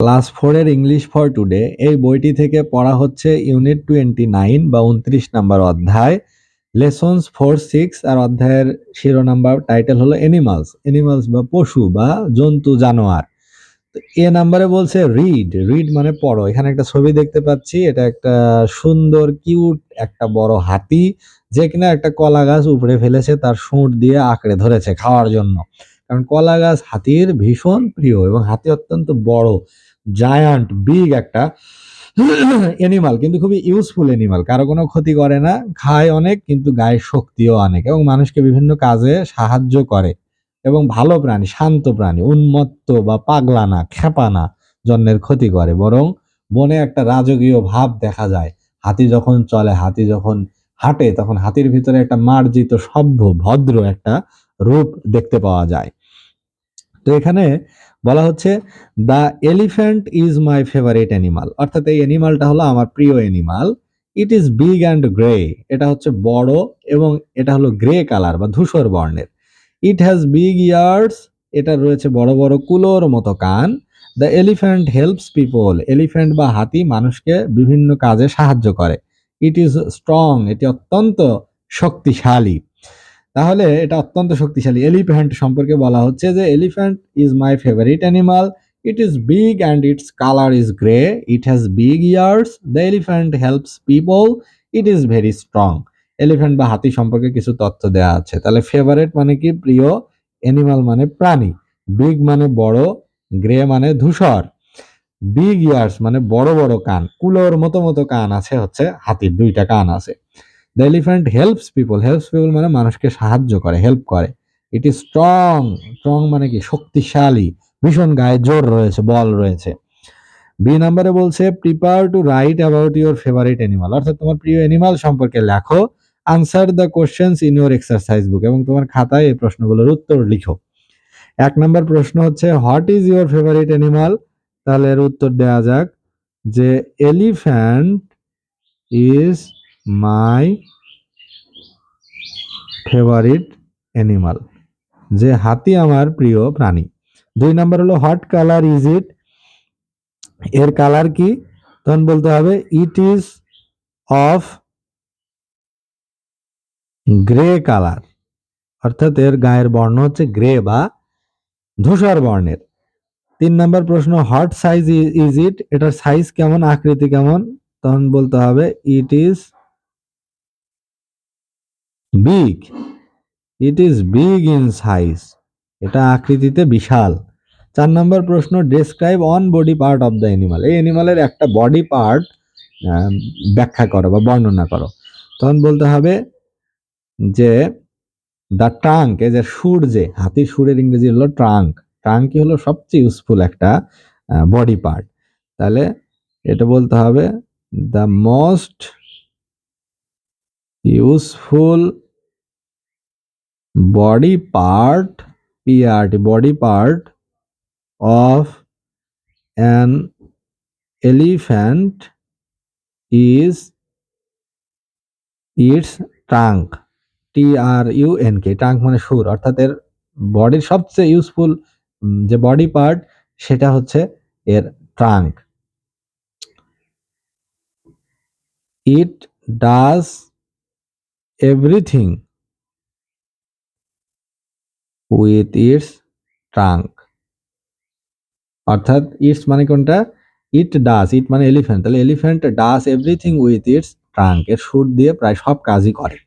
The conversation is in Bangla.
ক্লাস ফোরের ইংলিশ ফর টুডে এই বইটি থেকে পড়া হচ্ছে ইউনিট টোয়েন্টি নাইন বা উনত্রিশ নাম্বার অধ্যায় লেসন্স ফোর সিক্স আর অধ্যায়ের শিরোনাম্বার টাইটেল হলো এনিমালস এনিমালস বা পশু বা জন্তু, জানোয়ার। এ নাম্বারে বলছে রিড রিড মানে পড়ো। এখানে একটা ছবি দেখতে পাচ্ছি, এটা একটা সুন্দর কিউট একটা বড় হাতি, যে কিনা একটা কলা গাছ উপড়ে ফেলেছে, তার সুঁট দিয়ে আঁকড়ে ধরেছে খাওয়ার জন্য। কারণ কলা গাছ হাতির ভীষণ প্রিয় এবং হাতি অত্যন্ত বড়। জায়ান্ট বিগ একটা এনিমাল কিন্তু খুবই ইউজফুল এনিমাল কারও কোনো ক্ষতি করে না, খায় অনেক, কিন্তু গায়ে শক্তিও অনেক এবং মানুষকে বিভিন্ন কাজে সাহায্য করে। এবং ভালো প্রাণী, শান্ত প্রাণী, উন্মত্ত বা পাগলা না খেপা না, জন্মের ক্ষতি করে। বরং বনে একটা রাজকীয় ভাব দেখা যায়। হাতি যখন চলে, হাতি যখন হাঁটে, তখন হাতির ভিতরে একটা মার্জিত, সভ্য, ভদ্র একটা রূপ দেখতে পাওয়া যায়। তো এখানে বলা হচ্ছে the elephant is my favourite animal অর্থাৎ এই অ্যানিমালটা হলো আমার প্রিয় animal it is big and grey এটা হচ্ছে বড় এবং এটা হলো গ্রে কালার বা ধূসর বর্ণের। ইট হ্যাজ বিগ ইয়ার্স এটা রয়েছে বড় বড় কুলোর মতো কান। The elephant helps people elephant বা হাতি মানুষকে বিভিন্ন কাজে সাহায্য করে। ইট ইজ স্ট্রং এটি অত্যন্ত শক্তিশালী। তাহলে এটা অত্যন্ত শক্তিশালী। এলিফ্যান্ট সম্পর্কে বলা হচ্ছে যে elephant is my favourite animal it is big and its colour is grey it has big ears the elephant helps people it is very strong elephant বা হাতি সম্পর্কে কিছু তথ্য দেওয়া আছে। তাহলে ফেভারিট মানে কি? প্রিয় অ্যানিমাল মানে প্রাণী। বিগ মানে বড় গ্রে মানে ধূসর। বিগ ইয়ার্স মানে বড় বড় কান। কুলোর মতো মতো কান আছে, হচ্ছে হাতির দুইটা কান আছে। The elephant helps people helps people মানে মানুষকে সাহায্য করে হেল্প করে. ইট ইজ স্ট্রং স্ট্রং মানে কি? শক্তিশালী। ভীষণ গায়ে জোর রয়েছে, বল রয়েছে। বি নাম্বারে বলছে prepare to write about your favourite animal অর্থাৎ তোমার প্রিয় অ্যানিমাল সম্পর্কে লেখো answer the questions in your exercise book এবং তোমার খাতায় এই প্রশ্নগুলোর উত্তর লিখো। এক নম্বর প্রশ্ন হচ্ছে what is your favourite animal তাহলে এর উত্তর দেওয়া যাক যে elephant is my favourite animal. যে হাতি আমার প্রিয় প্রাণী। দুই নাম্বার হলো হট কালার ইজ ইট? এর কালার কি? তখন বলতে হবে, it is of grey colour. অর্থাৎ এর গায়ের বর্ণ হচ্ছে গ্রে বা ধূসর বর্ণের। তিন নম্বর প্রশ্ন হট সাইজ ইজ ইট? এটার সাইজ কেমন? আকৃতি কেমন? তখন বলতে হবে, it is big it is big in size এটা আকৃতিতে বিশাল। চার নম্বর প্রশ্ন describe on body part of the animal এই অ্যানিমালের একটা বডি পার্ট ব্যাখ্যা করো বা বর্ণনা করো। তখন বলতে হবে যে দ্য ট্রাঙ্ক এই যে সুর যে হাতির সুরের ইংরেজি হলো ট্রাঙ্ক ট্রাঙ্কই হলো সবচেয়ে ইউজফুল একটা বডি পার্ট তাহলে এটা বলতে হবে the most useful body part PRT body part of an elephant is its trunk T R U N K trunk মানে সুর, অর্থাৎ এর বডির সবচেয়ে ইউজফুল যে বডি পার্ট, সেটা হচ্ছে এর trunk. It does everything with its trunk অর্থাৎ ইটস মানে কোনটা? ইট ডাস ইট মানে এলিফ্যান্ট তাহলে elephant does everything with its trunk এর সুর দিয়ে প্রায় সব কাজই করে।